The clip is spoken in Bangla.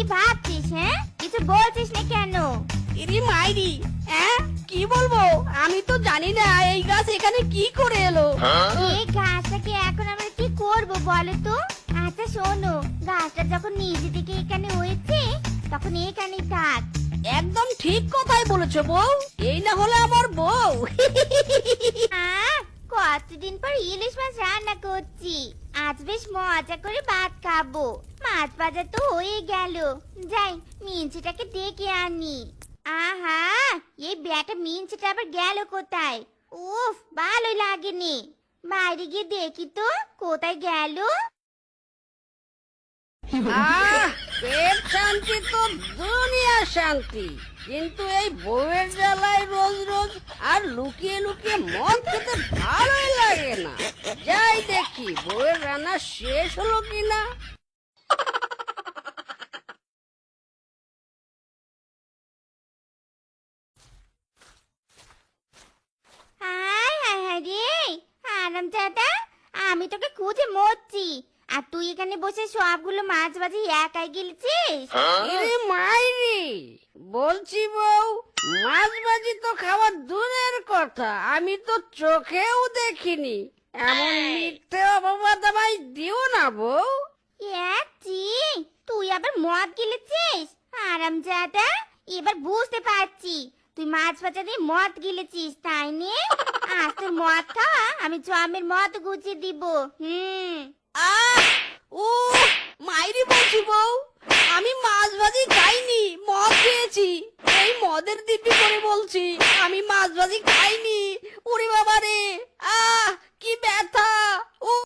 কি ভাবছিস হ্যাঁ? কিছু বলছিস না কেন? ইরি মাইরি হ্যাঁ? কি বলব? আমি তো জানি না এই গাছ এখানে কি করে এলো। এই গাছটাকে এখন আমরা কি করব বলো তো? আচ্ছা শোনো গাছটা যখন নিজে থেকে এখানে হয়েছে তখন এখানেই থাক। একদম ঠিক কথাই বলেছ বউ এই না হলে আমার বউ। আহ, কতদিন পর ইলিশ মাছ রান্না করছি। আজ বেশ মজা করে ভাত খাব। মাছ ভাজা তো হয়ে গেল। যাই মিঞ্চিটাকে ডেকে আনি। আহা, এই ব্যাটা মিঞ্চিটা আবার গেল কোথায়? উফ, ভালোই লাগেনি। বাইরে গিয়ে দেখি তো, কোথায় গেল। আহ পেট শান্তি তো দুনিয়া শান্তি। কিন্তু এই বউয়ের জ্বালায় রোজ রোজ আর লুকিয়ে লুকিয়ে মদ খেতে ভালোই লাগে না। যাই দেখি, বউয়ের রান্না শেষ হলো কিনা? আরাম দাদা আমি তোকে খুঁজে মরছি। আর তুই এখানে বসে সবগুলো মাছ বাজি একাই গিলছিস? ইরে মাইরি বলছি বউ মাছ ভাজি তো খাওয়ার দূরের কথা আমি তো চোখেও দেখিনি। এমন মিথ্যে অপবাদ আমায় দিও না বউ। ইয়াচ্ছি তুই আবার মদ গিলেছিস? আরাম দাদা এবার বুঝতে পারছি। তুই মাছ ভাজা দিয়ে মদ গিলেছিস তাই নে? খাওয়া আমি জমের মদ গুছিয়ে দিব। হুম। আহ! ও, মাইরি বলছি বউ, আমি মাছ ভাজি খাইনি, মদ খেয়েছি। এই মদের দিব্যি করে বলছি, আমি মাছ ভাজি খাইনি।